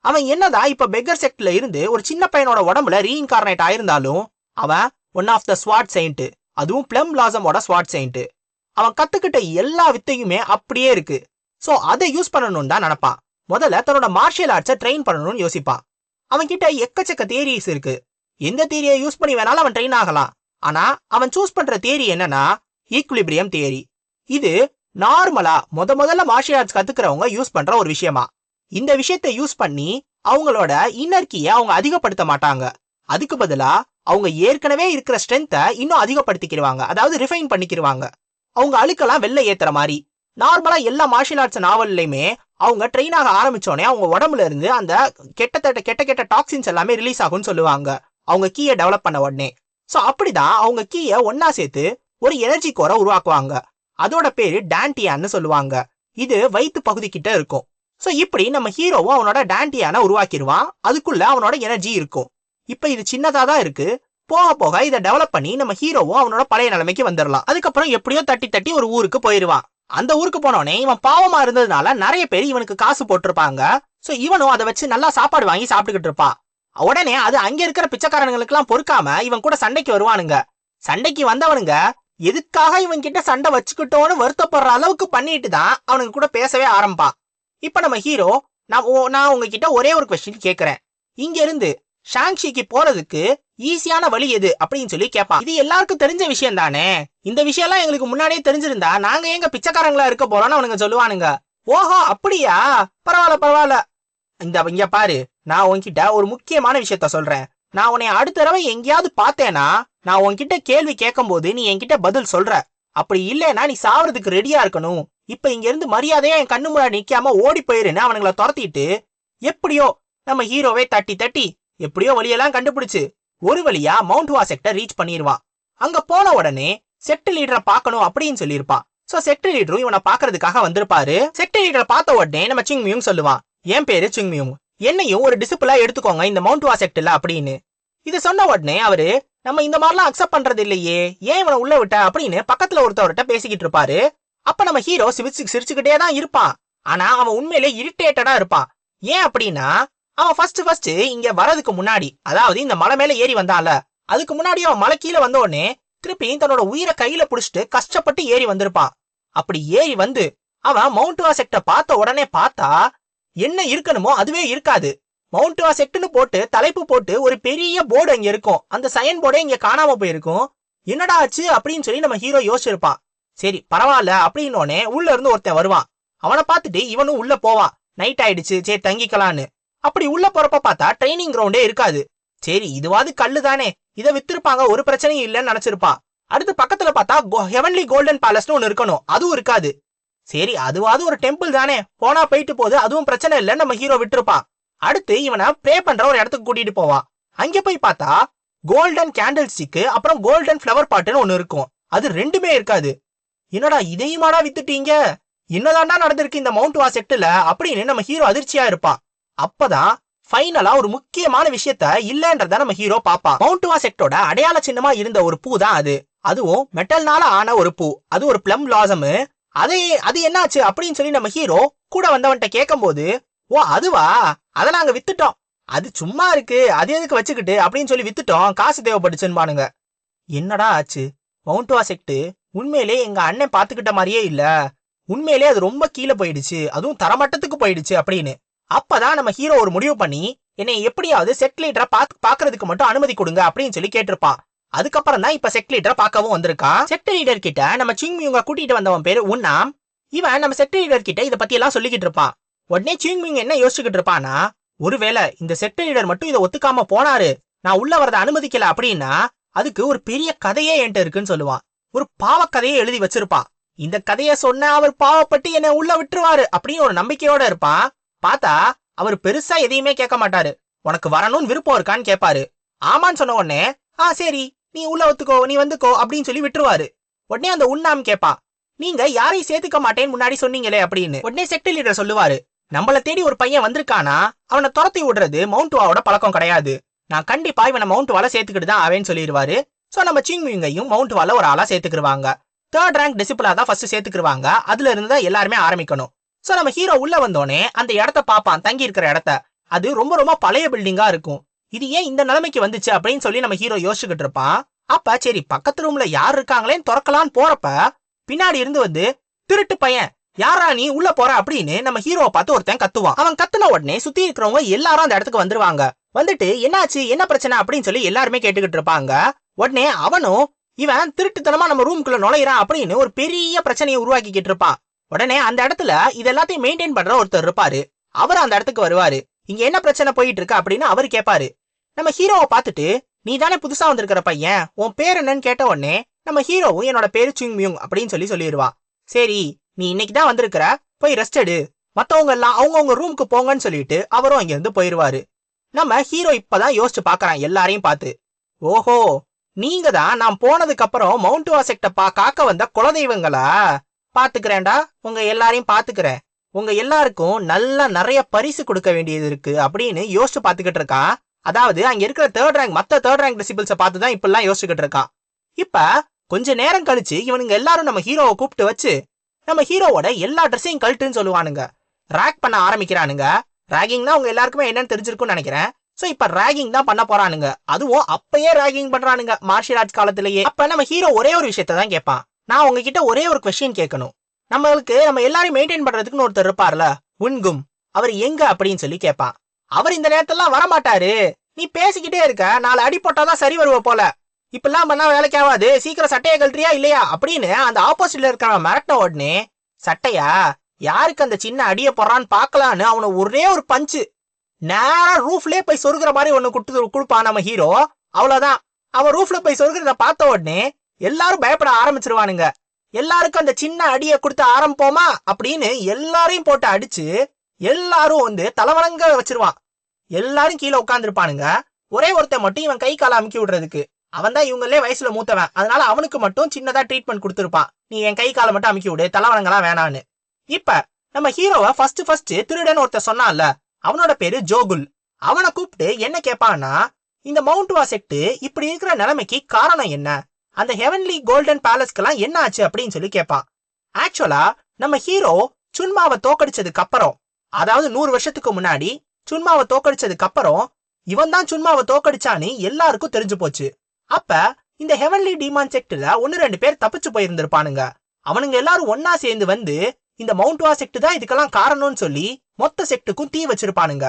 Speaker 1: அவன் என்னதான் இப்ப பெக்கர் செக்ட்ல இருந்து ஒரு சின்ன பையனோட உடம்புல ரீஇன்கார்னேட் ஆயிருந்தாலும் அவன் one of the sword saint அதுவும் பிளம் பிளாசமோட ஸ்வாட் செயின்ட் அவன் கத்துக்கிட்ட எல்லா வித்தையுமே அப்படியே இருக்கு. சோ அதை யூஸ் பண்ணணும்னு தான் நினைப்பான். முதல்ல தன்னோட மார்ஷியல் ஆர்ட்ஸை ட்ரெயின் பண்ணணும்னு யோசிப்பான். அவன் கிட்ட எக்கச்சக்க தியரிஸ் இருக்கு. எந்த தியரியை யூஸ் பண்ணி வேணாலும் அவன் ட்ரெயின் ஆகலாம். ஆனா அவன் சூஸ் பண்ற தியரி என்னன்னா ஈக்குலிபிரியம் தியரி இது நார்மலா முத முதல்ல மார்ஷியல் ஆர்ட்ஸ் கத்துக்கிறவங்க யூஸ் பண்ற ஒரு விஷயமா. இந்த விஷயத்தை யூஸ் பண்ணி அவங்களோட இன்னர் கீயை அவங்க அதிகப்படுத்த மாட்டாங்க. அதுக்கு பதிலா அவங்க ஏற்கனவே இருக்கிற ஸ்ட்ரென்த்தை இன்னும் அதிகப்படுத்திக்கிடுவாங்க அதாவது ரிஃபைன் பண்ணிக்கிடுவாங்க அவங்க அழுக்கெல்லாம் வெளில ஏத்துற மாதிரி. நார்மலா எல்லா மார்ஷியல் ஆர்ட்ஸ் நாவல்லையுமே அவங்க ட்ரெயின் ஆக ஆரம்பிச்சோடனே அவங்க உடம்புல இருந்து அந்த கெட்டத்தட்ட கெட்ட கெட்ட டாக்ஸின்ஸ் எல்லாமே ரிலீஸ் ஆகும்னு சொல்லுவாங்க. அவங்க கீயை டெவலப் பண்ண உடனே. சோ அப்படிதான் அவங்க கீயை ஒன்னா சேர்த்து ஒரு எனர்ஜி கோரை உருவாக்குவாங்க. அதோட பேரு டான்டியான்னு சொல்லுவாங்க. இது வயிற்று பகுதி கிட்ட இருக்கும். ஸோ இப்படி நம்ம ஹீரோவும் அவனோட டான்டியான உருவாக்கிடுவான் அதுக்குள்ள அவனோட எனர்ஜி இருக்கும். இப்போ இது சின்னதாக தான் இருக்கு. போக போக இதை டெவலப் பண்ணி நம்ம ஹீரோவும் அவனோட பழைய நிலைமைக்கு வந்துடலாம் அதுக்கப்புறம் எப்படியோ தட்டி தட்டி ஒரு ஊருக்கு போயிடுவான் அந்த ஊருக்கு போனோடனே இவன் பாவமா இருந்ததுனால நிறைய பேர் இவனுக்கு காசு போட்டிருப்பாங்க. ஸோ இவனும் அதை வச்சு நல்லா சாப்பாடு வாங்கி சாப்பிட்டுக்கிட்டு இருப்பான். உடனே அது அங்க இருக்கிற பிச்சைக்காரனுங்களுக்குலாம் பொறுக்காம இவன் கூட சண்டைக்கு வருவானுங்க. சண்டைக்கு வந்தவனுங்க எதுக்காக இவன் கிட்ட சண்டை வச்சுக்கிட்டோன்னு வருத்தப்படுற அளவுக்கு பண்ணிட்டு தான் அவனுக்கு கூட பேசவே ஆரம்பிப்பான். இப்ப நம்ம ஹீரோ நான் நான் உங்ககிட்ட ஒரே ஒரு கொஸ்டின் கேக்குறேன். இங்க இருந்து ஷாங்ஷிக்கு போறதுக்கு ஈஸியான வழி எது அப்படின்னு சொல்லி கேட்பான் இது எல்லாருக்கும் தெரிஞ்ச விஷயம் தானே? இந்த விஷயம் எல்லாம் எங்களுக்கு முன்னாடியே தெரிஞ்சிருந்தா நாங்க எங்க பிச்சைக்காரங்களா இருக்க போறோம்னு அவனுங்க சொல்லுவானுங்க. ஓஹோ அப்படியா? பரவாயில்ல பரவாயில்ல. இந்த இங்க பாரு நான் உன்கிட்ட ஒரு முக்கியமான விஷயத்த சொல்றேன். நான் உன்னை அடுத்த தடவை எங்கேயாவது பார்த்தேனா நான் உன்கிட்ட கேள்வி கேட்கும் போது நீ என்கிட்ட பதில் சொல்ற. அப்படி இல்லைன்னா நீ சாவறதுக்கு ரெடியா இருக்கணும். இப்ப இங்க இருந்து மரியாதையா என் கண்ணு முன்னாடி நிக்காம ஓடி போயிருன்னு அவனுங்கள துரத்திட்டு எப்படியோ நம்ம ஹீரோவை தட்டி தட்டி எப்படியோ வழியெல்லாம் கண்டுபிடிச்சு ஒரு வழியா மவுண்ட் வா செக்டர் ரீச் பண்ணிடுவான் அங்க போன உடனே செட்டு லீடரை பார்க்கணும் அப்படின்னு சொல்லியிருப்பான் சோ செட்டு லீடரும் இவனை பாக்குறதுக்காக வந்திருப்பாரு. செட்டு லீடரை பார்த்த உடனே நம்ம சிங்மியும் சொல்லுவான் என் பேரு சிங்மியும் என்னையும் ஒரு டிசிப்ளா எடுத்துக்கோங்க இந்த மவுண்ட் வா செக்டர்ல அப்படின்னு. இதை சொன்ன உடனே அவரு நம்ம இந்த மாதிரிலாம் அக்செப்ட் பண்றது இல்லையே ஏன் இவனை உள்ள விட்ட அப்படின்னு பக்கத்துல ஒருத்தவர்கிட்ட பேசிக்கிட்டு இருப்பாரு. அப்ப நம்ம ஹீரோ சிரிச்சு சிரிச்சுக்கிட்டே தான் இருப்பான் ஆனா அவன் உண்மையிலே இரிட்டேட்டடா இருப்பான் ஏன் அப்படின்னா அவன் ஃபர்ஸ்ட் ஃபர்ஸ்ட் இங்க வரதுக்கு முன்னாடி அதாவது இந்த மலை மேல ஏறி வந்தான்ல அதுக்கு முன்னாடி அவன் மலை கீழே வந்த உடனே திருப்பி தன்னோட உயிரை கையில புடிச்சிட்டு கஷ்டப்பட்டு ஏறி வந்திருப்பான் அப்படி ஏறி வந்து அவன் மவுண்ட் வாசெக்ட பார்த்த உடனே பார்த்தா என்ன இருக்கணுமோ அதுவே இருக்காது. மவுண்ட் வாசெக்ட்னு போட்டு தலைப்பு போட்டு ஒரு பெரிய போர்டு அங்க இருக்கும். அந்த சயன் போர்டே இங்க காணாம போயிருக்கும். என்னடா ஆச்சு அப்படின்னு சொல்லி நம்ம ஹீரோ யோசிச்சிருப்பான் சரி பரவாயில்ல அப்படின்னோடனே உள்ள இருந்து ஒருத்தன் வருவான். அவனை பார்த்துட்டு இவனும் உள்ள போவான் நைட் ஆயிடுச்சு சரி தங்கிக்கலான்னு. அப்படி உள்ள போறப்ப பார்த்தா ட்ரைனிங் கிரவுண்டே இருக்காது. சரி இதுவாது கல்லு தானே இதை வித்திருப்பாங்க ஒரு பிரச்சனையும் இல்லைன்னு நினைச்சிருப்பான் அடுத்து பக்கத்துல பார்த்தா ஹெவன்லி கோல்டன் பேலஸ்னு ஒன்னு இருக்கணும். அதுவும் இருக்காது. சரி அதுவாது ஒரு டெம்பிள் தானே. போனா போயிட்டு போகுது அதுவும் பிரச்சனை இல்லை நம்ம ஹீரோ விட்டுருப்பான் அடுத்து இவனை ப்ரே பண்ற ஒரு இடத்துக்கு கூட்டிட்டு போவான் அங்க போய் பார்த்தா கோல்டன் கேண்டில் ஸ்டிக்கு அப்புறம் கோல்டன் ஃப்ளவர் பாட்டுன்னு ஒன்னு இருக்கும். அது ரெண்டுமே இருக்காது. என்னடா இதையுமாடா வித்துட்டீங்க? என்னதான்டா நடந்திருக்கு இந்த மவுண்ட் வா செட்டுல அப்படின்னு நம்ம ஹீரோ அதிர்ச்சியா இருப்பான் அப்பதான் ஃபைனலா ஒரு முக்கியமான விஷயத்த இல்லன்றத நம்ம ஹீரோ பாப்பான் மவுண்ட் வா செக்டோட அடையாள சின்னமா இருந்த ஒரு பூ தான் அது. அதுவும் மெட்டல்னால ஆன ஒரு பூ. அது ஒரு பிளம் பிளாசம் அதே அது என்னாச்சு அப்படின்னு சொல்லி நம்ம ஹீரோ கூட வந்தவன்ட்ட கேட்கும்போது ஓ அதுவா? அதை நாங்க வித்துட்டோம். அது சும்மா இருக்கு. அது எதுக்கு வச்சுக்கிட்டு? அப்படின்னு சொல்லி வித்துட்டோம். காசு தேவைப்பட்டுச்சுன்னு என்னடா ஆச்சு? மவுண்ட் வா உண்மையிலே எங்க அண்ணன் பாத்துக்கிட்ட மாதிரியே இல்ல. உண்மையிலே அது ரொம்ப கீழே போயிடுச்சு. அதுவும் தரமட்டத்துக்கு போயிடுச்சு அப்படின்னு. அப்பதான் நம்ம ஹீரோ ஒரு முடிவு பண்ணி என்னை எப்படியாவது செட் லீடரை பாத்து பாக்குறதுக்கு மட்டும் அனுமதி கொடுங்க அப்படின்னு சொல்லி கேட்டிருப்பான் அதுக்கப்புறம் தான் இப்ப செட் லீடரை பார்க்கவும் வந்திருக்கான் செட் லீடர் கிட்ட நம்ம சிங்மியுங்க கூட்டிட்டு வந்தவன் பேரு உன்னாம் இவன் நம்ம செட் லீடர் கிட்ட இத பத்தி எல்லாம் சொல்லிக்கிட்டு இருப்பான் உடனே சிங்மிங் என்ன யோசிச்சுக்கிட்டு இருப்பானா ஒருவேளை இந்த செட் லீடர் மட்டும் இதை ஒத்துக்காம போனாரு நான் உள்ள வரத அனுமதிக்கல அப்படின்னா அதுக்கு ஒரு பெரிய கதையே என்கிட்ட இருக்குன்னு சொல்லுவான். ஒரு பாவக்கதையை எழுதி வச்சிருப்பான் இந்த கதைய சொன்ன அவர் பாவப்பட்டு என்ன உள்ள விட்டுருவாரு அப்படின்னு ஒரு நம்பிக்கையோட இருப்பான் பார்த்தா அவர் பெருசா எதையுமே கேட்க மாட்டாரு. உனக்கு வரணும்னு விருப்பம் இருக்கான்னு கேட்பாரு. ஆமான்னு சொன்ன உடனே ஆ சரி. நீ உள்ள ஒத்துக்கோ நீ வந்துக்கோ அப்படின்னு சொல்லி விட்டுருவாரு. உடனே அந்த உண்ணாம் கேப்பா நீங்க யாரையும் சேர்த்துக்க மாட்டேன்னு முன்னாடி சொன்னீங்களே அப்படின்னு உடனே செக்டர் லீடர் சொல்லுவாரு. நம்மள தேடி ஒரு பையன் வந்திருக்கானா? அவனை துரத்தி விடுறது மவுண்ட் வாவோட பழக்கம் கிடையாது. நான் கண்டிப்பா இவனை மவுண்ட் வால சேர்த்துக்கிட்டு தான் ஆவேன்னு சொல்லிடுவாரு. சோ நம்ம சிங்மிங்கையும் மவுண்ட் வால ஒரு ஆளா சேர்த்துக்கிருவாங்க. தேர்ட் ரேங்க் டிசிப்ளா தான் ஃபர்ஸ்ட் சேர்த்துக்கிருவாங்க. அதுல இருந்து தான் எல்லாருமே ஆரம்பிக்கணும். சோ நம்ம ஹீரோ உள்ள வந்தோடனே அந்த இடத்த பார்ப்பான் தங்கி இருக்கிற இடத்த. அது ரொம்ப ரொம்ப பழைய பில்டிங்கா இருக்கும். இது ஏன் இந்த நிலைமைக்கு வந்துச்சு அப்படின்னு சொல்லி நம்ம ஹீரோ யோசிச்சுக்கிட்டு இருப்பான். அப்ப சரி பக்கத்து ரூம்ல யார் இருக்காங்களேன்னு திறக்கலான்னு போறப்ப பின்னாடி இருந்து வந்து திருட்டு பையன் யாரா நீ? உள்ள போற அப்படின்னு நம்ம ஹீரோவை பார்த்து ஒருத்தன் கத்துவான். அவன் கத்துன உடனே சுத்தி இருக்கிறவங்க எல்லாரும் அந்த இடத்துக்கு வந்துருவாங்க. வந்துட்டு என்னாச்சு? என்ன பிரச்சனை? அப்படின்னு சொல்லி எல்லாருமே கேட்டுக்கிட்டு இருப்பாங்க. உடனே அவனும் இவன் திருட்டுத்தனமா நம்ம ரூம்குள்ள நுழையிறான் அப்படின்னு ஒரு பெரிய பிரச்சனையை உருவாக்கிக்கிட்டு இருப்பான். உடனே அந்த இடத்துல இது எல்லாத்தையும் மெயின்டைன் பண்ற ஒருத்தர் இருப்பாரு. அவர் அந்த இடத்துக்கு வருவாரு. இங்க என்ன பிரச்சனை போயிட்டு இருக்கு? அப்படின்னு அவர் கேட்பாரு. நம்ம ஹீரோவை பார்த்துட்டு நீ தானே புதுசா வந்திருக்கிற பையன். உன் பேர் என்னன்னு கேட்ட உடனே நம்ம ஹீரோவும் என்னோட பேரு சிங் மியூங் அப்படின்னு சொல்லி சொல்லிடுவா சரி நீ இன்னைக்கு தான் வந்திருக்கிற. போய் ரெஸ்ட் எடு. மத்தவங்க எல்லாம் அவங்கவுங்க ரூமுக்கு போங்கன்னு சொல்லிட்டு அவரும் அங்க போயிடுவாரு நம்ம ஹீரோ இப்பதான் யோசிச்சு பாக்குறான். எல்லாரையும் பார்த்து. ஓஹோ நீங்க தான் நான் போனதுக்கு அப்புறம் மவுண்ட் வாசெக்ட பா காக்க வந்த குலதெய்வங்களா? பாத்துக்கிறேன்டா. உங்க எல்லாரையும் பாத்துக்கிறேன். உங்க எல்லாருக்கும் நல்லா நிறைய பரிசு கொடுக்க வேண்டியது இருக்கு அப்படின்னு யோசிச்சு பாத்துக்கிட்டு இருக்கான் அதாவது அங்க இருக்கிற தேர்ட் ரேங்க் மத்த தேர்ட் ரேங்க் டிசிபிள்ஸ பார்த்து தான் இப்பெல்லாம் யோசிச்சுக்கிட்டு இருக்கான் இப்ப கொஞ்ச நேரம் கழிச்சு இவனுங்க எல்லாரும் நம்ம ஹீரோவை கூப்பிட்டு வச்சு நம்ம ஹீரோவோட எல்லா ட்ரெஸ்ஸையும் கழட்டுன்னு சொல்லுவானுங்க. ரேக் பண்ண ஆரம்பிக்கிறானுங்க. ராகிங்னா உங்க எல்லாருக்குமே என்னன்னு தெரிஞ்சிருக்கும்னு நினைக்கிறேன். சோ இப்ப ராகிங் தான் பண்ண போறானுங்க. அதுவும் அப்பயே ரேகிங் பண்றானுங்க மார்ஷியல் ஆர்ட்ஸ் காலத்திலேயே. அப்ப நம்ம ஹீரோ ஒரே ஒரு விஷயத்த தான் கேட்பான். நான் உங்ககிட்ட ஒரே ஒரு கொஸ்டின் கேட்கணும். நம்மளுக்கு நம்ம எல்லாரையும் மெயின்டைன் பண்றதுக்குன்னு ஒருத்தர் இருப்பார்ல உன்கும். அவர் எங்க அப்படின்னு சொல்லி கேட்பான். அவர் இந்த நேரத்தெல்லாம் வரமாட்டாரு. நீ பேசிக்கிட்டே இருக்க நாலு அடி போட்டாதான் சரி வருவ போல. இப்பெல்லாம் பண்ணா வேலைக்கு ஆகாது. சீக்கிரம் சட்டையை கழட்டுறியா இல்லையா? அப்படின்னு அந்த ஆப்போசிட்ல இருக்கிறவன் மிரட்ட உடனே சட்டையா? யாருக்கு அந்த சின்ன அடிய போடுறான்னு பார்க்கலான்னு அவனை ஒரே ஒரு பஞ்சு நேரா ரூஃப்லயே போய் சொருகிற மாதிரி ஒண்ணு கொடுத்து கொடுப்பான் நம்ம ஹீரோ அவ்வளவுதான். அவன் ரூஃப்ல போய் சொருகிறத பார்த்த உடனே எல்லாரும் பயப்பட ஆரம்பிச்சிருவானுங்க. எல்லாருக்கும் அந்த சின்ன அடிய கொடுத்து ஆரம்பிப்போமா அப்படின்னு எல்லாரையும் போட்டு அடிச்சு எல்லாரும் வந்து தலைவணங்க வச்சிருவான். எல்லாரும் கீழே உட்காந்துருப்பானுங்க ஒரே ஒருத்தன் மட்டும் இவன் கை காலை அமுக்கி விடுறதுக்கு. அவன் தான் இவங்களே வயசுல மூத்தவன். அதனால அவனுக்கு மட்டும் சின்னதா ட்ரீட்மெண்ட் கொடுத்துருப்பான். நீ என் கை காலை மட்டும் அமுக்கி விடு தலைவணங்கலாம் வேணான்னு. இப்ப நம்ம ஹீரோவை ஃபர்ஸ்ட் ஃபர்ஸ்ட் திருடன் ஒருத்தன் சொன்னான்ல அவனோட பேரு ஜோகுல். அவனை கூப்பிட்டு என்ன கேட்பான்னா இந்த மவுண்ட் வாசெட்டு இப்படி இருக்கிற நிலைமைக்கு காரணம் என்ன? அந்த ஹெவன்லி கோல்டன் பேலஸ்க்கெல்லாம் என்ன ஆச்சு? அப்படின்னு சொல்லி கேட்பான் ஆக்சுவலா நம்ம ஹீரோ சுன்மாவை தோக்கடிச்சதுக்கு அப்புறம் அதாவது நூறு வருஷத்துக்கு முன்னாடி சுன்மாவை தோக்கடிச்சதுக்கு அப்புறம் இவன் தான் சுன்மாவை தோக்கடிச்சான்னு எல்லாருக்கும் தெரிஞ்சு போச்சு. அப்ப இந்த ஹெவன்லி டிமான் செக்ட்ல ஒன்னு ரெண்டு பேர் தப்பிச்சு போயிருந்திருப்பானுங்க. அவனுங்க எல்லாரும் ஒன்னா சேர்ந்து வந்து இந்த மவுண்ட் வா செக்ட் தான் இதுக்கெல்லாம் காரணம்னு சொல்லி மொத்த செக்டுக்கும் தீ வச்சிருப்பானுங்க.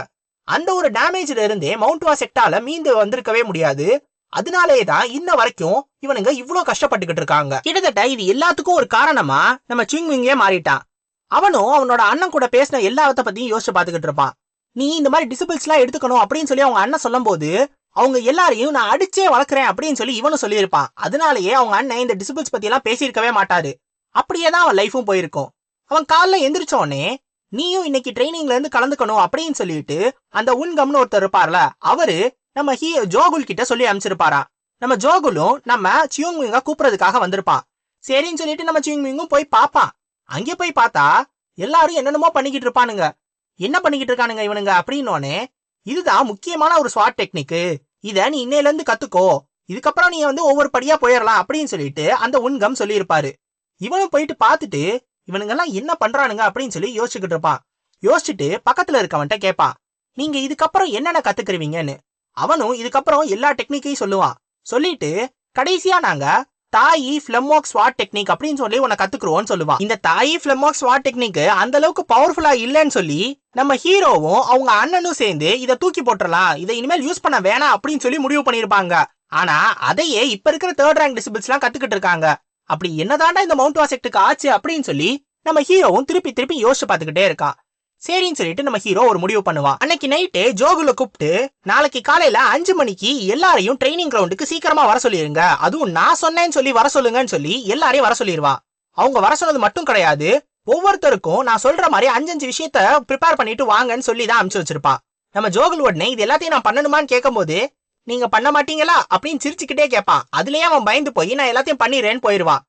Speaker 1: அந்த ஒரு டேமேஜ்ல இருந்தே மவுண்ட்வா செக்டால மீண்டு வந்திருக்கவே முடியாது. அதனாலே தான் இன்ன வரைக்கும் இவனுங்க இவ்ளோ கஷ்டப்பட்டுக்கிட்டு இருக்காங்க. கிட்டத்தட்ட இது எல்லாத்துக்கும் ஒரு காரணமா நம்ம சிங்விங்கே மாறிட்டான். அவனும் அவனோட அண்ணன் கூட பேசின எல்லாத்த பத்தியும் யோசிச்சு பாத்துக்கிட்டு இருப்பான். நீ இந்த மாதிரி டிசிபிள்ஸ் எல்லாம் எடுத்துக்கணும் அப்படின்னு சொல்லி அவங்க அண்ணன் சொல்லும் போது அவங்க எல்லாரையும் நான் அடிச்சே வளர்க்குறேன் அப்படின்னு சொல்லி இவனும் சொல்லியிருப்பான். அதனாலேயே அவங்க அண்ணன் இந்த டிசிபிள்ஸ் பத்தி எல்லாம் பேசியிருக்கவே மாட்டாரு. அப்படியே தான் அவன் லைஃபும் போயிருக்கும். அவன் காலைல எந்திரிச்ச உடனே நீயும் இன்னைக்கு ட்ரைனிங்ல இருந்து கலந்துக்கணும் அப்படின்னு சொல்லிட்டு அந்த உன்கம்னு ஒருத்தர் இருப்பார்ல அவரு நம்ம ஹீ ஜோகுல் கிட்ட சொல்லி அனுப்பிச்சிருப்பாராம் நம்ம ஜோகுலும் நம்ம சியோங்மிங்க கூப்பிடுறதுக்காக வந்திருப்பான். சரின்னு சொல்லிட்டு நம்ம சியோங்மிங்கும் போய் பாப்பான் அங்கே போய் பார்த்தா எல்லாரும் என்னென்னமோ பண்ணிக்கிட்டு இருப்பானுங்க. என்ன பண்ணிக்கிட்டு இருக்கானுங்க இவனுங்க அப்படின்னோடனே இதுதான் முக்கியமான ஒரு ஸ்வாட் டெக்னிக்கு இத நீ இன்னையில இருந்து கத்துக்கோ. இதுக்கப்புறம் நீ வந்து ஒவ்வொரு படியா போயிடலாம் அப்படின்னு சொல்லிட்டு அந்த உன்கம் சொல்லியிருப்பாரு. இவனும் போயிட்டு பார்த்துட்டு இவனுங்கெல்லாம் என்ன பண்றானுங்க அப்படின்னு சொல்லி யோசிச்சுக்கிட்டு இருப்பான் யோசிச்சுட்டு பக்கத்துல இருக்கவன்ட்ட கேட்பான் நீங்க இதுக்கப்புறம் என்னென்ன கத்துக்கிறீங்கன்னு அவனும் இதுக்கப்புறம் எல்லா டெக்னிக்கையும் சொல்லுவான் சொல்லிட்டு கடைசியா நாங்க தாயி பிளமோக் ஸ்வாட் டெக்னிக் அப்படின்னு சொல்லி உன்னை கத்துக்குறோம்னு சொல்லுவான் இந்த தாயி பிளமோக் ஸ்வாட் டெக்னிக் அந்த அளவுக்கு பவர்ஃபுல்லா இல்லைன்னு சொல்லி நம்ம ஹீரோவும் அவங்க அண்ணனும் சேர்ந்து இதை தூக்கி போட்டுடலாம் இதை இனிமேல் யூஸ் பண்ண வேணாம் அப்படின்னு சொல்லி முடிவு பண்ணிருப்பாங்க ஆனா அதையே இப்ப இருக்கிற தேர்ட் ரேங்க் டிசிபிள்ஸ் எல்லாம் கத்துக்கிட்டு இருக்காங்க. அப்படி என்னதாண்டா இந்த மவுண்ட் வாசெக்டுக்கு ஆச்சு அப்படின்னு சொல்லி நம்ம ஹீரோவும் திருப்பி திருப்பி யோசிச்சு பார்த்துக்கிட்டே இருக்கான் சரின்னு சொல்லிட்டு நம்ம ஹீரோ ஒரு முடிவு பண்ணுவான் அன்னைக்கு நைட்டு ஜோகுல கூப்பிட்டு நாளைக்கு காலையில அஞ்சு மணிக்கு எல்லாரையும் ட்ரைனிங் கிரவுண்டுக்கு சீக்கிரமா வர சொல்லிருங்க. அதுவும் நான் சொன்னேன்னு சொல்லி வர சொல்லுங்கன்னு சொல்லி எல்லாரையும் வர சொல்லிடுவான் அவங்க வர சொன்னது மட்டும் கிடையாது. ஒவ்வொருத்தருக்கும் நான் சொல்ற மாதிரி அஞ்சஞ்சு விஷயத்த ப்ரிப்பேர் பண்ணிட்டு வாங்கன்னு சொல்லி தான் அனுப்பிச்சு வச்சிருப்பான் நம்ம ஜோகுல் உடனே இது எல்லாத்தையும் நான் பண்ணணுமான்னு கேட்கும்போது நீங்க பண்ண மாட்டீங்களா அப்படின்னு சிரிச்சுக்கிட்டே கேட்பான் அதுலயே அவன் பயந்து போய் நான் எல்லாத்தையும் பண்ணிடுறேன்னு போயிடுவான்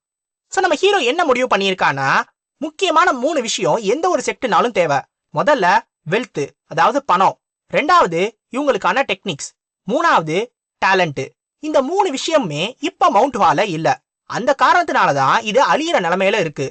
Speaker 1: சோ நம்ம ஹீரோ என்ன முடிவு பண்ணியிருக்கான்னா முக்கியமான மூணு விஷயம் எந்த ஒரு செக்ட்னாலும் தேவை. முதல்ல வெல்த் அதாவது பணம். ரெண்டாவது இவங்களுக்கான டெக்னிக்ஸ் மூணாவது டேலண்ட் இந்த மூணு விஷயமுமே இப்ப மவுண்ட் வால இல்ல. அந்த காரணத்தினால தான் இது அழியிற நிலைமையில இருக்கு.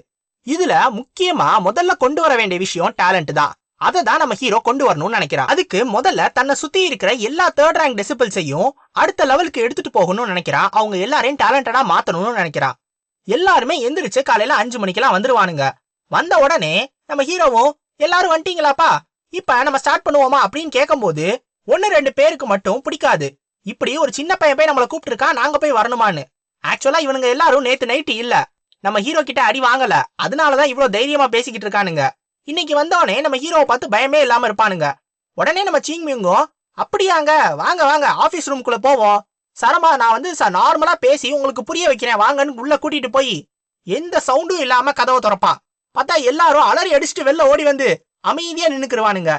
Speaker 1: இதுல முக்கியமா முதல்ல கொண்டு வர வேண்டிய விஷயம் டேலண்ட் தான். அதை தான் நம்ம ஹீரோ கொண்டு வரணும்னு நினைக்கிறான். அதுக்கு முதல்ல தன்னை சுத்தி இருக்கிற எல்லா தேர்ட் ரேங்க் டெசிபிள்ஸையும் அடுத்த லெவலுக்கு எடுத்துட்டு போகணும்னு நினைக்கிறான். அவங்க எல்லாரையும் டேலண்டடா மாத்தணும்னு நினைக்கிறான். எல்லாருமே எந்திரிச்சு காலையில அஞ்சு மணிக்கெல்லாம் வந்துருவானுங்க. வந்த உடனே நம்ம ஹீரோவும் எல்லாரும் வந்துட்டீங்களாப்பா? இப்ப நம்ம ஸ்டார்ட் பண்ணுவோமா அப்படின்னு கேட்கும்போது ஒன்னு ரெண்டு பேருக்கு மட்டும் பிடிக்காது. இப்படி ஒரு சின்ன பையன் போய் நம்மள கூப்பிட்டுருக்கா நாங்க போய் வரணுமான்னு. ஆக்சுவலா இவனுங்க எல்லாரும் நேத்து நைட்டு இல்ல. நம்ம ஹீரோ கிட்ட அடி வாங்கல. அதனாலதான் இவ்வளவு தைரியமா பேசிக்கிட்டு இருக்கானுங்க. இன்னைக்கு வந்தோடனே நம்ம ஹீரோவை பார்த்து பயமே இல்லாம இருப்பானுங்க. உடனே நம்ம சீங்மியுங்கும் அப்படியாங்க வாங்க வாங்க ஆபீஸ் ரூம்குள்ள போவோம். சரமா நான் வந்து நார்மலா பேசி உங்களுக்கு புரிய வைக்கிறேன். வாங்கன்னு உள்ள கூட்டிட்டு போய் எந்த சவுண்டும் இல்லாம கதவை திறப்பான் பார்த்தா எல்லாரும் அலறி அடிச்சுட்டு வெளில ஓடி வந்து அமைதியா நின்னுக்குருவானுங்க.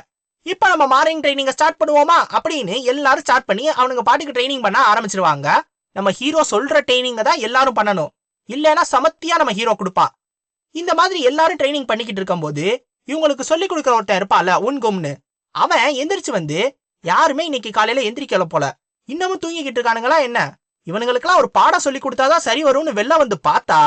Speaker 1: இப்ப நம்ம மார்னிங் ட்ரைனிங்க ஸ்டார்ட் பண்ணுவோமா? அப்படின்னு எல்லாரும் ஸ்டார்ட் பண்ணி அவனுங்க பாட்டுக்கு ட்ரைனிங் பண்ண ஆரம்பிச்சிருவாங்க. நம்ம ஹீரோ சொல்ற ட்ரைனிங்க தான் எல்லாரும் பண்ணணும். இல்லைன்னா சமத்தியா நம்ம ஹீரோ கொடுப்பான் இந்த மாதிரி எல்லாரும் ட்ரைனிங் பண்ணிக்கிட்டு இருக்கும்போது இவங்களுக்கு சொல்லி கொடுக்குற ஒருத்தன் இருப்பால்ல உன் கும்னு அவன் எந்திரிச்சு வந்து யாருமே இன்னைக்கு காலையில எந்திரிக்கல போல. இன்னமும் தூங்கிக்கிட்டு இருக்கானுங்களா என்ன? இவனுங்களுக்கெல்லாம் ஒரு பாடம் சொல்லி கொடுத்தாதான் சரி வரும்னு வெளில வந்து பார்த்தா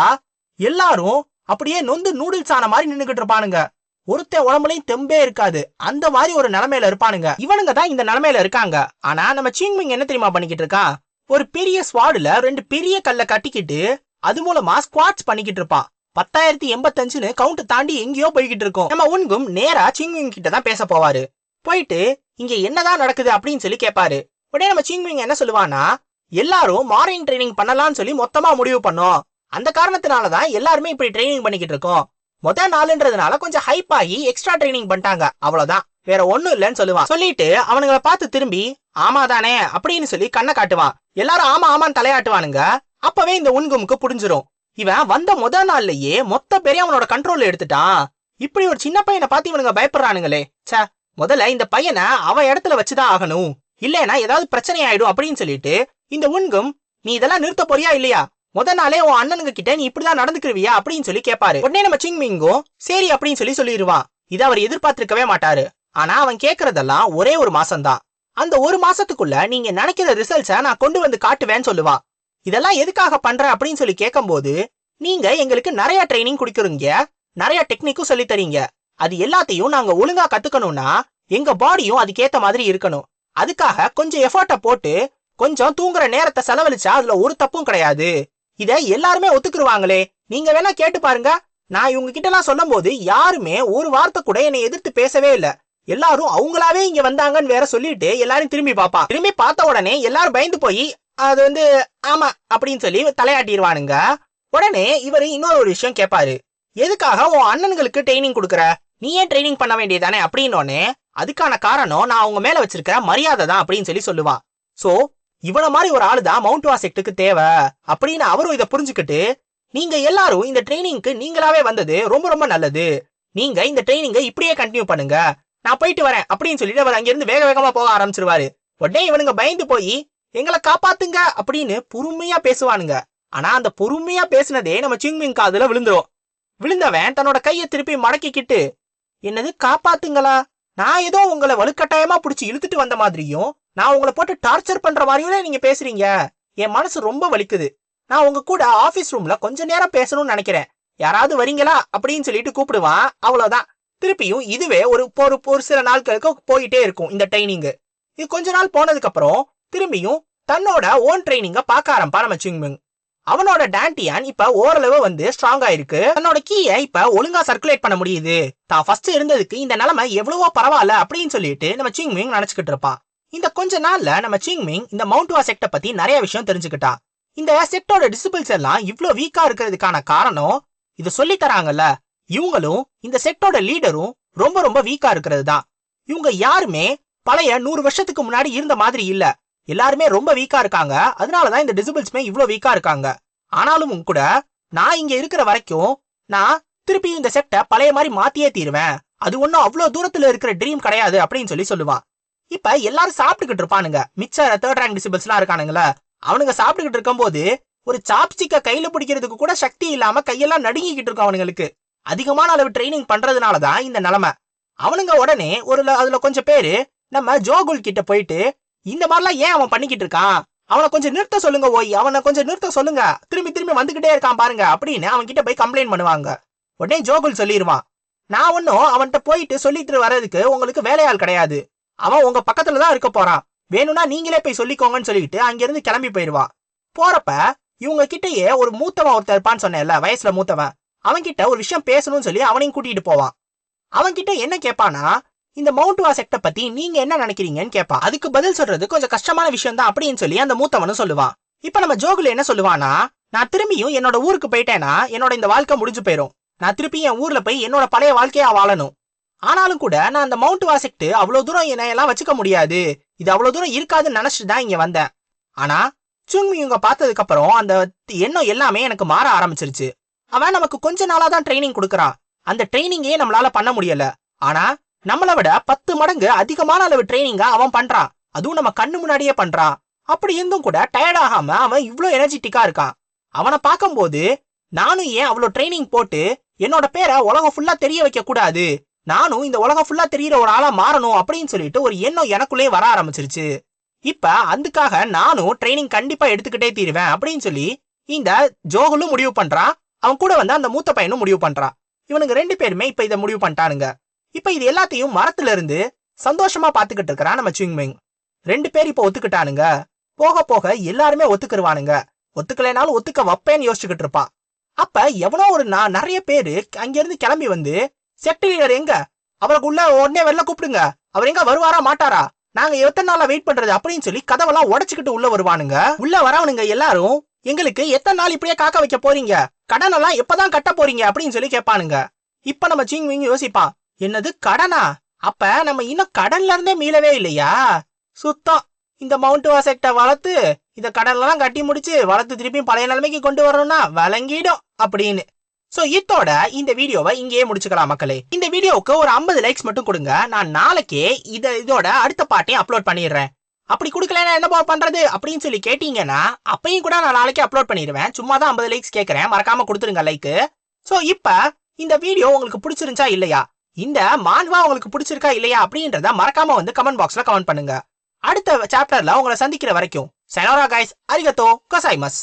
Speaker 1: எல்லாரும் அப்படியே நொந்து நூடுல்ஸ் ஆன மாதிரி நின்னுகிட்டு இருப்பானுங்க. ஒருத்தன் உடம்புலயும் தெம்பே இருக்காது. அந்த மாதிரி ஒரு நிலைமையில இருப்பானுங்க. இவனுங்க தான் இந்த நிலைமையில இருக்காங்க. ஆனா நம்ம சிங்மிங் என்ன தெரியுமா பண்ணிக்கிட்டு இருக்கான் ஒரு பெரிய ஸ்வாடுல ரெண்டு பெரிய கல்ல கட்டிக்கிட்டு அது மூலமா ஸ்குவாட்ஸ் பண்ணிக்கிட்டு இருப்பான். பத்தாயிரத்தி எண்பத்தஞ்சுன்னு கவுண்ட் தாண்டி எங்கேயோ போய்கிட்டு இருக்கோம். நம்ம உன்கும் நேரா சிங்விங் கிட்ட தான் பேச போவாரு. போயிட்டு இங்க என்னதான் நடக்குது அப்படின்னு சொல்லி கேட்பாரு உடனே நம்ம சிங்விங் என்ன சொல்லுவானா எல்லாரும் மார்னிங் ட்ரைனிங் பண்ணலாம்னு சொல்லி மொத்தமா முடிவு பண்ணோம். அந்த காரணத்தினால தான் எல்லாருமே இப்படி ட்ரைனிங் பண்ணிக்கிட்டு இருக்கோம். மொத்த நாளுன்றதுனால கொஞ்சம் ஹைப் ஆகி எக்ஸ்ட்ரா ட்ரைனிங் பண்ணிட்டாங்க. அவ்வளவுதான். வேற ஒண்ணும் இல்லைன்னு சொல்லுவான். சொல்லிட்டு அவனுங்கள பார்த்து திரும்பி ஆமா தானே அப்படின்னு சொல்லி கண்ணை காட்டுவான். எல்லாரும் ஆமா ஆமான்னு தலையாட்டுவானுங்க. அப்பவே இந்த உன்குமுக்கு புரிஞ்சிரும் இவன் வந்த முத நாள்லயே மொத்த பேரையும் அவனோட கண்ட்ரோல்ல எடுத்துட்டான். இப்படி ஒரு சின்ன பையனை பார்த்து இவனுங்க பயப்படுறானுங்களே. சே முதல்ல இந்த பையனை அவன் இடத்துல வச்சுதான் ஆகணும். இல்லைன்னா ஏதாவது பிரச்சனை ஆயிடும் அப்படின்னு சொல்லிட்டு இந்த உன்கும் நீ இதெல்லாம் நிறுத்த போறியா இல்லையா? முத நாளே உன் அண்ணனுங்க கிட்ட நீ இப்படிதான் நடந்துக்கிருவியா அப்படின்னு சொல்லி கேட்பாரு உடனே நம்ம சிங் மிங்கும் சரி அப்படின்னு சொல்லி சொல்லிடுவான் இதை அவர் எதிர்பார்த்திருக்கவே மாட்டாரு. ஆனா அவன் கேக்குறதெல்லாம் ஒரே ஒரு மாசம்தான். அந்த ஒரு மாசத்துக்குள்ள நீங்க நினைக்கிற ரிசல்ட்ஸ நான் கொண்டு வந்து காட்டுவேன்னு சொல்லுவா. இதெல்லாம் எதுக்காக பண்ற அப்படின்னு சொல்லி கேட்கும்போது நீங்க எங்களுக்கு நிறைய ட்ரைனிங் கொடுக்குறீங்க. நிறைய டெக்னிக்கும் சொல்லி தரீங்க. அது எல்லாத்தையும் நாங்க ஒழுங்கா கத்துக்கணும்னா எங்க பாடியும் அதுக்கேத்த மாதிரி இருக்கணும். அதுக்காக கொஞ்சம் எஃபர்ட்டை போட்டு கொஞ்சம் தூங்குற நேரத்தை செலவழிச்சா அதுல ஒரு தப்பும் கிடையாது. இத எல்லாருமே ஒத்துக்குருவாங்களே. நீங்க வேணா கேட்டு பாருங்க. நான் இவங்க கிட்ட எல்லாம் சொல்லும் போது யாருமே ஒரு வார்த்தை கூட என்னை எதிர்த்து பேசவே இல்ல. எல்லாரும் அவங்களாவே இங்க வந்தாங்கன்னு வேற சொல்லிட்டு எல்லாரும் திரும்பி பாப்பா திரும்பி பார்த்த உடனே எல்லாரும் பயந்து போய் அது வந்து ஆமா அப்படின்னு சொல்லி தலையாட்டிடுவானுங்க உடனே இவரு இன்னொரு ஒரு விஷயம் கேட்பாரு எதுக்காக உன் அண்ணன்களுக்கு ட்ரைனிங் கொடுக்குற? நீ ஏன் ட்ரைனிங் பண்ண வேண்டியதானே அப்படின்னோடனே அதுக்கான காரணம் நான் அவங்க மேல வச்சிருக்கிற மரியாதை தான் அப்படின்னு சொல்லி சொல்லுவான் சோ இவன மாதிரி ஒரு ஆளு தான் மவுண்ட் வாசெக்டுக்கு தேவை. அப்படின்னு அவரும் இதை புரிஞ்சுக்கிட்டு நீங்க எல்லாரும் இந்த ட்ரைனிங்க்கு நீங்களாவே வந்தது ரொம்ப ரொம்ப நல்லது. நீங்க இந்த ட்ரைனிங்கை இப்படியே கண்டினியூ பண்ணுங்க. நான் போயிட்டு வரேன் அப்படின்னு சொல்லிட்டு அவர் அங்கிருந்து வேக வேகமா போக ஆரம்பிச்சிருவாரு. உடனே இவனுங்க பயந்து போய் எங்களை காப்பாத்துங்க அப்படின்னு பொறுமையா பேசுவானுங்க. ஆனா அந்த பொறுமையா பேசுனதே நம்ம சிங்மிங் காதுல விழுந்துரும். விழுந்தவன் தன்னோட கையை திருப்பி மடக்கிக்கிட்டு என்னது காப்பாத்துங்களா? நான் ஏதோ உங்களை வலுக்கட்டாயமா பிடிச்சி இழுத்துட்டு வந்த மாதிரியும் நான் உங்களை போட்டு டார்ச்சர் பண்ற மாதிரியும் நீங்க பேசுறீங்க. என் மனசு ரொம்ப வலிக்குது. நான் உங்க கூட ஆபீஸ் ரூம்ல கொஞ்ச நேரம் பேசணும்னு நினைக்கிறேன். யாராவது வரீங்களா? அப்படின்னு சொல்லிட்டு கூப்பிடுவான். அவ்வளவுதான். திருப்பியும் இதுவே ஒரு ஒரு ஒரு சில நாட்களுக்கு போயிட்டே இருக்கும் இந்த ட்ரைனிங் இது கொஞ்ச நாள் போனதுக்கு அப்புறம் திரும்பியும் தன்னோட ஓன் ட்ரைனிங்க பார்க்க ஆரம்பிப்பா நம்ம சிங்மிங் அவனோட டான்டியான் இப்ப ஓரளவு வந்து ஸ்ட்ராங் ஆயிருக்கு. தன்னோட கீயை இப்ப ஒழுங்கா சர்க்குலேட் பண்ண முடியுது. தான் ஃபர்ஸ்ட் இருந்ததுக்கு இந்த நிலைமை எவ்வளவோ பரவாயில்ல அப்படின்னு சொல்லிட்டு நம்ம சிங்மிங் நினைச்சுக்கிட்டு இருப்பான். இந்த கொஞ்ச நாள்ல நம்ம சிங்மிங் இந்த மவுண்ட் வா பத்தி நிறைய விஷயம் தெரிஞ்சுக்கிட்டா. இந்த செக்டோட டிசிபிள்ஸ் எல்லாம் இவ்ளோ வீக்கா இருக்கிறதுக்கான காரணம் இது சொல்லி தராங்கல்ல. இவங்களும் இந்த செக்டோட லீடரும் ரொம்ப ரொம்ப வீக்கா இருக்கிறது தான். இவங்க யாருமே பழைய நூறு வருஷத்துக்கு முன்னாடி இருந்த மாதிரி இல்ல. எல்லாருமே ரொம்ப வீக்கா இருக்காங்க. அதனாலதான் இந்த டிசிபிள்ஸ்மே இவ்ளோ வீக்கா இருக்காங்க. ஆனாலும் கூட நான் இங்க இருக்கிற வரைக்கும் நான் திருப்பியும் இந்த செட்டை பழைய மாதிரி மாத்தியே தீருவேன். அது ஒன்றும் அவ்வளவு தூரத்துல இருக்கிற ட்ரீம் கிடையாது அப்படின்னு சொல்லி சொல்லுவான். இப்ப எல்லாரும் சாப்பிட்டுக்கிட்டு இருப்பானுங்க. மிச்ச தேர்ட் ரேங்க் டிசிபிள்ஸ்லாம் இருக்கானுங்களே அவனுங்க சாப்பிட்டுக்கிட்டு இருக்கும்போது ஒரு சாப்ஸ்டிக்க கையில பிடிக்கிறதுக்கு கூட சக்தி இல்லாம கையெல்லாம் நடுங்கிக்கிட்டு இருக்கும் அவனுங்களுக்கு. அதிகமான அளவு ட்ரைனிங் பண்றதுனாலதான் இந்த நிலைமை. அவனுங்க உடனே ஒரு அதில் அதுல கொஞ்சம் பேரு நம்ம ஜோகுல் கிட்ட போயிட்டு இந்த மாதிரிலாம் ஏன் அவன் பண்ணிக்கிட்டு இருக்கான்? அவனை கொஞ்சம் நிறுத்த சொல்லுங்க ஓய். அவனை கொஞ்சம் நிறுத்த சொல்லுங்க. திரும்பி திரும்பி வந்துகிட்டே இருக்கான் பாருங்க அப்படின்னு அவன் கிட்ட போய் கம்ப்ளைண்ட் பண்ணுவாங்க. உடனே ஜோகுல் சொல்லிடுவான் நான் ஒன்னும் அவன்கிட்ட போயிட்டு சொல்லிட்டு வர்றதுக்கு உங்களுக்கு வேலையாள் கிடையாது. அவன் உங்க பக்கத்துல தான் இருக்க போறான். வேணும்னா நீங்களே போய் சொல்லிக்கோங்கன்னு சொல்லிட்டு அங்கிருந்து கிளம்பி போயிடுவான். போறப்ப இவங்க கிட்டயே ஒரு மூத்தவன் ஒருத்தர் இருப்பான்னு சொன்னேன்ல வயசுல மூத்தவன். அவன்கிட்ட ஒரு விஷயம் பேசணும்னு சொல்லி அவனையும் கூட்டிட்டு போவான். அவன்கிட்ட என்ன கேட்பானா இந்த மவுண்ட் வா செக்ட பத்தி நீங்க என்ன நினைக்கிறீங்கன்னு கேட்பான் அதுக்கு பதில் சொல்றது கொஞ்சம் கஷ்டமான விஷயம் தான் அப்படின்னு சொல்லி அந்த மூத்தவனும் சொல்லுவான் இப்ப நம்ம ஜோகுல என்ன சொல்லுவானா நான் திரும்பியும் என்னோட ஊருக்கு போயிட்டேன்னா என்னோட இந்த வாழ்க்கை முடிஞ்சு போயிரும். நான் திருப்பி என் ஊர்ல போய் என்னோட பழைய வாழ்க்கையா வாழணும். ஆனாலும் கூட நான் அந்த மவுண்ட் வாசெக்ட் அவ்வளவு தூரம் என்னை எல்லாம் வச்சுக்க முடியாது. இது அவ்வளவு தூரம் இருக்காதுன்னு நினைச்சிட்டு தான் இங்க வந்தேன். ஆனா சுங்மி இவங்க பார்த்ததுக்கு அப்புறம் அந்த எண்ணம் எல்லாமே எனக்கு மாற ஆரம்பிச்சிருச்சு. அவன் நமக்கு கொஞ்ச நாளா தான் ட்ரைனிங் கொடுக்கறான் அந்த ட்ரைனிங்கே நம்மளால பண்ண முடியல. ஆனா நம்மளை விட பத்து மடங்கு அதிகமான அளவு ட்ரைனிங்கா அவன் பண்றான். அதுவும் நம்ம கண்ணு முன்னாடியே பண்றான். அப்படி இருந்தும் கூட டயர்ட் ஆகாம அவன் இவ்ளோ எனர்ஜெட்டிக்கா இருக்கான். அவனை பார்க்கும்போது நானும் ஏன் அவ்வளோ ட்ரைனிங் போட்டு என்னோட பேரை உலகம் ஃபுல்லா தெரிய வைக்க கூடாது? நானும் இந்த உலகம் ஃபுல்லா தெரியற ஒரு ஆளா மாறணும் அப்படின்னு சொல்லிட்டு ஒரு எண்ணம் எனக்குள்ளே வர ஆரம்பிச்சிருச்சு. இப்ப அதுக்காக நானும் ட்ரைனிங் கண்டிப்பா எடுத்துக்கிட்டே தீருவேன் அப்படின்னு சொல்லி இந்த ஜோகலும் முடிவு பண்றான். அவன் கூட வந்து அந்த மூத்த பையனும் முடிவு பண்றான். இவனுக்கு ரெண்டு பேருமே இப்ப இதை முடிவு பண்ணிட்டானுங்க. இப்ப இது எல்லாத்தையும் மரத்துல இருந்து சந்தோஷமா பாத்துக்கிட்டு இருக்கிறான் நம்ம சிங்மிங் ரெண்டு பேர் இப்ப ஒத்துக்கிட்டானுங்க. போக போக எல்லாருமே ஒத்துக்கிருவானுங்க. ஒத்துக்கலைனாலும் ஒத்துக்க வைப்பேன்னு யோசிச்சுக்கிட்டு இருப்பான் அப்ப எவனோ ஒரு நான் நிறைய பேரு அங்கிருந்து கிளம்பி வந்து செக்ட் எங்க? அவருக்கு உள்ள உடனே வெளில கூப்பிடுங்க. அவர் எங்க வருவாரா மாட்டாரா? நாங்க எத்தனை நாளா வெயிட் பண்றது? அப்படின்னு சொல்லி கதவெல்லாம் உடச்சுக்கிட்டு உள்ள வருவானுங்க. உள்ள வரவனுங்க எல்லாரும் எங்களுக்கு எத்தனை நாள் இப்படியே காக்க வைக்க போறீங்க? கடன் எல்லாம் எப்பதான் கட்ட போறீங்க? அப்படின்னு சொல்லி கேட்பானுங்க. இப்ப நம்ம சிங் விங் யோசிப்பான் என்னது கடனா? அப்ப நம்ம இன்னும் கடன்ல இருந்தே மீளவே இல்லையா? சுத்தம். இந்த மவுண்ட் வாசெக்ட வளர்த்து இந்த கடன்லாம் கட்டி முடிச்சு வளர்த்து திருப்பி பழைய நிலைமைக்கு கொண்டு வரணும்னா வழங்கிடும் அப்படின்னு. ஸோ இதோட இந்த வீடியோவை இங்கேயே முடிச்சுக்கலாம் மக்களே. இந்த வீடியோவுக்கு ஒரு 50 லைக்ஸ் மட்டும் கொடுங்க. நான் நாளைக்கே இதை இதோட அடுத்த பாட்டையும் அப்லோட் பண்ணிடுறேன். அப்படி கொடுக்கலன்னா என்னப்பா பண்ணுறது பண்றது? அப்படின்னு சொல்லி கேட்டீங்கன்னா அப்பயும் கூட நான் நாளைக்கு அப்லோட் பண்ணிடுவேன். சும்மா தான் 50 லைக்ஸ் கேட்குறேன் மறக்காம கொடுத்துருங்க லைக்கு ஸோ இப்போ இந்த வீடியோ உங்களுக்கு பிடிச்சிருந்துச்சா இல்லையா? இந்த மான்வா உங்களுக்கு பிடிச்சிருக்கா இல்லையா அப்படின்றத மறக்காம வந்து கமெண்ட் பாக்ஸ்ல கமெண்ட் பண்ணுங்க. அடுத்த சாப்டர்ல உங்களை சந்திக்கிற வரைக்கும் செனோரா கைஸ் அரிகத்தோ கசாய்மஸ்